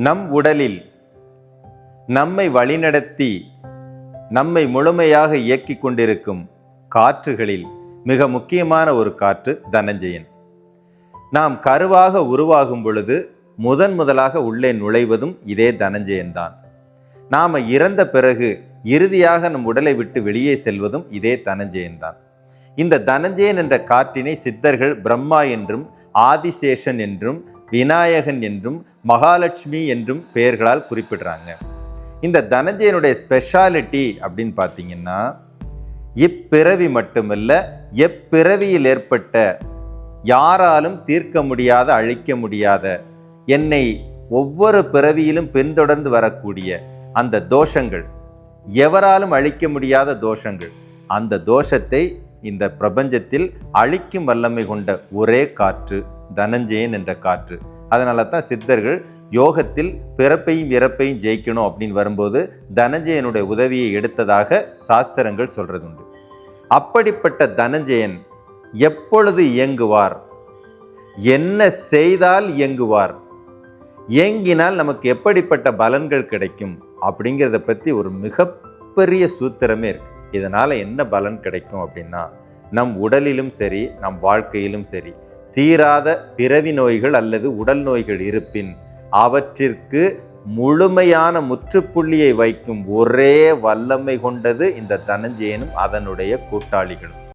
நம் உடலில் நம்மை வழிநடத்தி நம்மை முழுமையாக இயக்கிக் கொண்டிருக்கும் காற்றுகளில் மிக முக்கியமான ஒரு காற்று தனஞ்சயன் நாம் கருவாக உருவாகும் பொழுது முதன் முதலாக உள்ளே நுழைவதும் இதே தனஞ்சயன் தான் நாம் இறந்த பிறகு இறுதியாக நம் உடலை விட்டு வெளியே செல்வதும் இதே தனஞ்சயன் தான் இந்த தனஞ்சயன் என்ற காற்றினை சித்தர்கள் பிரம்மா என்றும் ஆதிசேஷன் என்றும் விநாயகன் என்றும் மகாலட்சுமி என்றும் பெயர்களால் குறிப்பிடுறாங்க. இந்த தனஞ்சயனுடைய ஸ்பெஷாலிட்டி அப்படின்னு பார்த்தீங்கன்னா இப்பிறவி மட்டுமல்ல எப்பிறவியில் ஏற்பட்ட யாராலும் தீர்க்க முடியாத அழிக்க முடியாத என்னை ஒவ்வொரு பிறவியிலும் பின்தொடர்ந்து வரக்கூடிய அந்த தோஷங்கள் எவராலும் அழிக்க முடியாத தோஷங்கள் அந்த தோஷத்தை இந்த பிரபஞ்சத்தில் அழிக்கும் வல்லமை கொண்ட ஒரே காற்று. தனஞ்சயன் என்ற காற்று. அதனால தான் சித்தர்கள் யோகத்தில் பிறப்பையும் இறப்பையும் ஜெயிக்கணும் அப்படின்னு வரும்போது தனஞ்சயனுடைய உதவியை எடுத்ததாக சாஸ்திரங்கள் சொல்கிறது உண்டு அப்படிப்பட்ட தனஞ்சயன் எப்பொழுது இயங்குவார்? என்ன செய்தால் இயங்குவார்? இயங்கினால் நமக்கு எப்படிப்பட்ட பலன்கள் கிடைக்கும்? அப்படிங்கிறத பற்றி ஒரு மிகப்பெரிய சூத்திரமே இருக்கு. இதனால் என்ன பலன் கிடைக்கும் அப்படின்னா நம் உடலிலும் சரி நம் வாழ்க்கையிலும் சரி தீராத பிறவி நோய்கள் அல்லது உடல் நோய்கள் இருப்பின் அவற்றிற்கு முழுமையான முற்றுப்புள்ளியை வைக்கும் ஒரே வல்லமை கொண்டது இந்த தனஞ்சயனும் அதனுடைய கூட்டாளிகளும்.